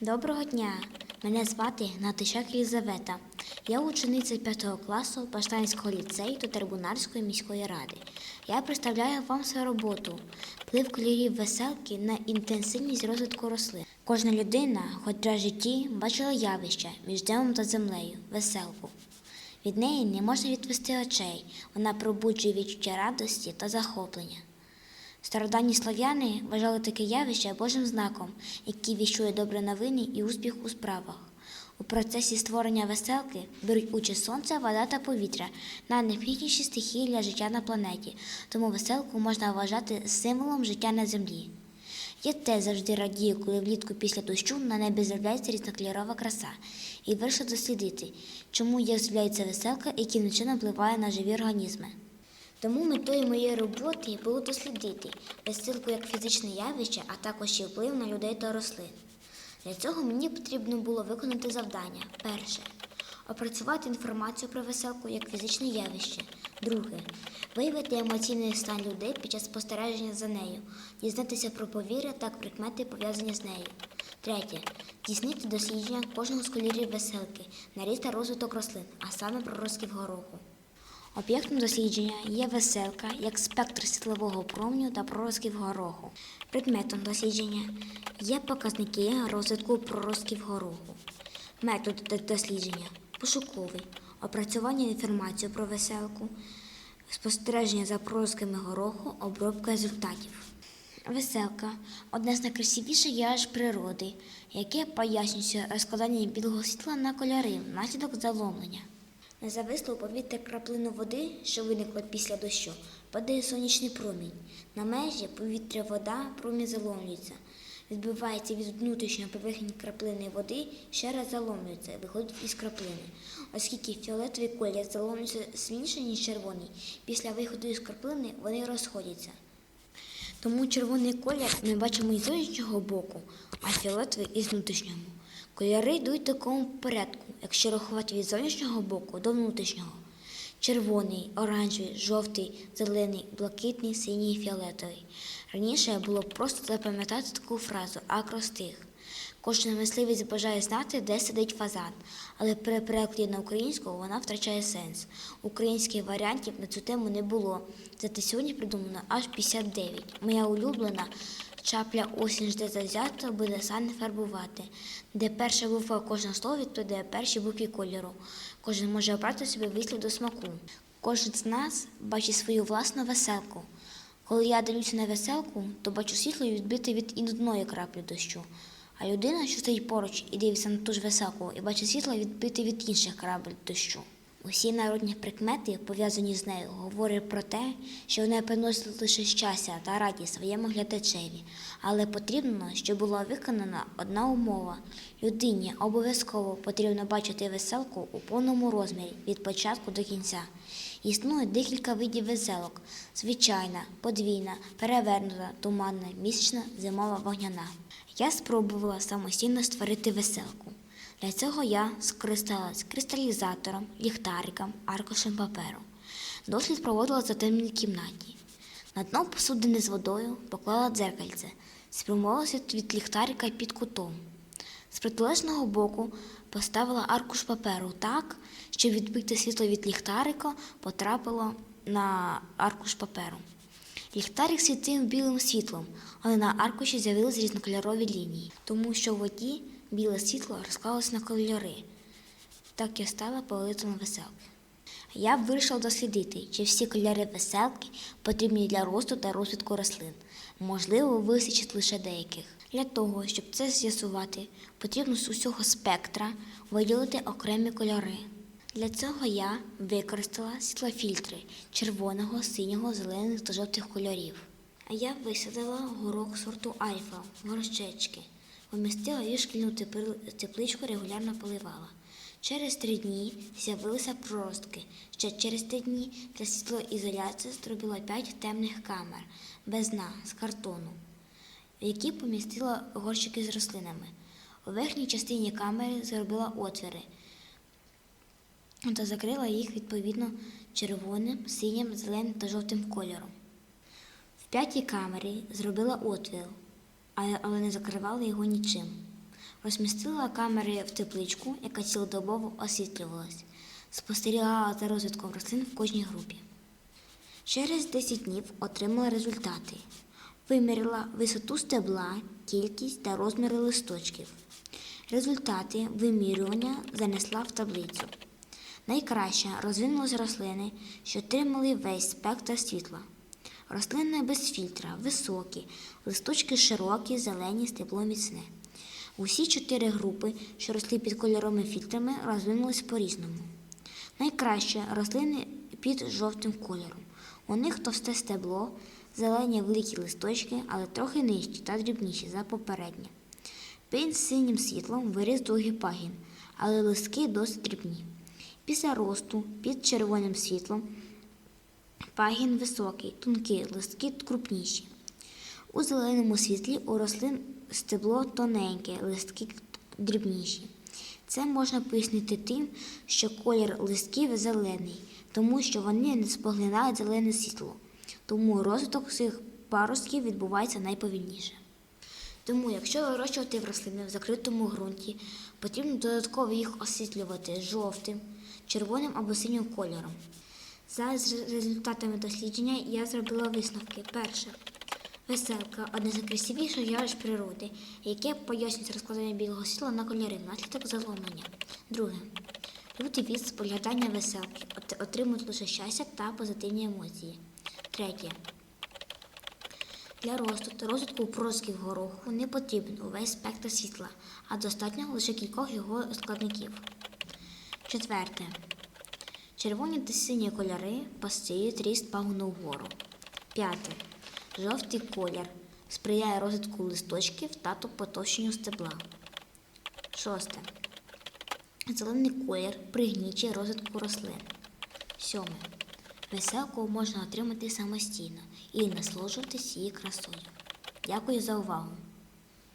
Доброго дня! Мене звати Гнатищак Єлизавета. Я учениця 5 класу Баштанського ліцею та Трибунальської міської ради. Я представляю вам свою роботу вплив кольорів веселки на інтенсивність розвитку рослин. Кожна людина, хоч в житті, бачила явище між небом та землею, веселку. Від неї не можна відвести очей, вона пробуджує відчуття радості та захоплення. Стародавні слов'яни вважали таке явище Божим знаком, який віщує добрі новини і успіх у справах. У процесі створення веселки беруть участь сонце, вода та повітря, найнеобхідніші стихії для життя на планеті, тому веселку можна вважати символом життя на землі. Я теж завжди радію, коли влітку після дощу на небі з'являється різнокольорова краса, і вирішив дослідити, чому як з'являється веселка, яким чином впливає на живі організми. Тому метою моєї роботи було дослідити веселку як фізичне явище, а також її вплив на людей та рослин. Для цього мені потрібно було виконати завдання. Перше опрацювати інформацію про веселку як фізичне явище. Друге виявити емоційний стан людей під час спостереження за нею, дізнатися про повіри та прикмети пов'язані з нею. Третє здійснити дослідження кожного з кольорів веселки на ріст та розвиток рослин, а саме пророслів гороху. Об'єктом дослідження є веселка як спектр світлового променю та проростків гороху. Предметом дослідження є показники розвитку проростків гороху. Метод дослідження пошуковий, опрацювання інформації про веселку, спостереження за проростками гороху, обробка результатів. Веселка одне з найкрасивіших явищ природи, яке пояснюється розкладанням білого світла на кольори внаслідок заломлення. На завислу повітря краплину води, що виникла після дощу, падає сонячний промінь. На межі повітря вода, промінь заломлюється. Відбивається від внутрішньої поверхні краплини води, ще раз заломлюється, виходить із краплини. Оскільки фіолетовий колір заломлюється сильніше, ніж червоний, після виходу із краплини вони розходяться. Тому червоний колір ми бачимо із зовнішнього боку, а фіолетовий із внутрішнього. Кольори йдуть в такому порядку, якщо рахувати від зовнішнього боку до внутрішнього. Червоний, оранжевий, жовтий, зелений, блакитний, синій фіолетовий. Раніше було просто запам'ятати таку фразу акростих. Кожен мисливець бажає знати, де сидить фазан, але при перекладі на українську вона втрачає сенс. Українських варіантів на цю тему не було. Зате сьогодні придумано аж 59. Моя улюблена чапля осінь жде завзято, буде сани фарбувати. Де перша буква кожного слова відповідає першій букві кольору. Кожен може обрати собі вислів до смаку. Кожен з нас бачить свою власну веселку. Коли я дивлюся на веселку, то бачу світло відбите від одної краплі дощу. А людина, що стоїть поруч і дивиться на ту ж веселку, і бачить світло відбите від інших крапель дощу. Усі народні прикмети, пов'язані з нею, говорять про те, що вона приносить лише щастя та радість своєму глядачеві, але потрібно, щоб була виконана одна умова. Людині обов'язково потрібно бачити веселку у повному розмірі від початку до кінця. Існує декілька видів веселок: звичайна, подвійна, перевернута, туманна, місячна, зимова вогняна. Я спробувала самостійно створити веселку. Для цього я скористалась кристалізатором, ліхтариком, аркушем паперу. Дослід проводила за темній кімнаті. На дно посудини з водою поклала дзеркальце, спрямувалася від ліхтарика під кутом. З протилежного боку поставила аркуш паперу так, щоб відбите світло від ліхтарика потрапило на аркуш паперу. Ліхтарик світив білим світлом, але на аркуші з'явились різнокольорові лінії, тому що в воді біле світло розклалось на кольори. Так я стала повелителем веселки. Я вирішила дослідити, чи всі кольори веселки потрібні для росту та розвитку рослин. Можливо, вистачить лише деяких. Для того, щоб це з'ясувати, потрібно з усього спектра виділити окремі кольори. Для цього я використала світлофільтри червоного, синього, зелених та жовтих кольорів. А я висадила горох сорту альфа в горщечки, помістила її шкільну тепличку, регулярно поливала. Через три дні з'явилися проростки. Ще через три дні для світлоізоляції зробила п'ять темних камер без дна з картону, в які помістила горщики з рослинами. У верхній частині камери зробила отвіри та закрила їх відповідно червоним, синім, зеленим та жовтим кольором. В п'ятій камері зробила отвір, але не закривала його нічим. Розмістила камери в тепличку, яка цілодобово освітлювалась, спостерігала за розвитком рослин в кожній групі. Через 10 днів отримала результати. Виміряла висоту стебла, кількість та розміри листочків. Результати вимірювання занесла в таблицю. Найкраще розвинулись рослини, що отримали весь спектр світла. Рослини без фільтра, високі, листочки широкі, зелені, стебло міцне. Усі чотири групи, що росли під кольоровими фільтрами, розвинулись по-різному. Найкраще рослини під жовтим кольором. У них товсте стебло, зелені великі листочки, але трохи нижчі та дрібніші за попереднє. Під синім світлом виріс довгий пагін, але листки досить дрібні. Після росту під червоним світлом пагін високий, тонкий, листки крупніші. У зеленому світлі у рослин стебло тоненьке, листки дрібніші. Це можна пояснити тим, що колір листків зелений, тому що вони не споглинають зелене світло. Тому розвиток цих паростків відбувається найповільніше. Тому, якщо вирощувати рослини в закритому ґрунті, потрібно додатково їх освітлювати жовтим, червоним або синім кольором. За результатами дослідження я зробила висновки. Перше. Веселка одне з найкрасивіших явищ природи, яке пояснюється розкладанням білого світла на кольори внаслідок заломлення. Друге. Люди від споглядання веселки отримують лише щастя та позитивні емоції. Третє. Для росту та розвитку проростків гороху не потрібен увесь спектр світла, а достатньо лише кількох його складників. Четверте. Червоні та сині кольори посилюють ріст пагону вгору. П'яте. Жовтий колір сприяє розвитку листочків та потовщенню стебла. Шосте. Зелений колір пригнічує розвитку рослин. Сьоме. Веселку можна отримати самостійно і насолоджуватись її красою. Дякую за увагу!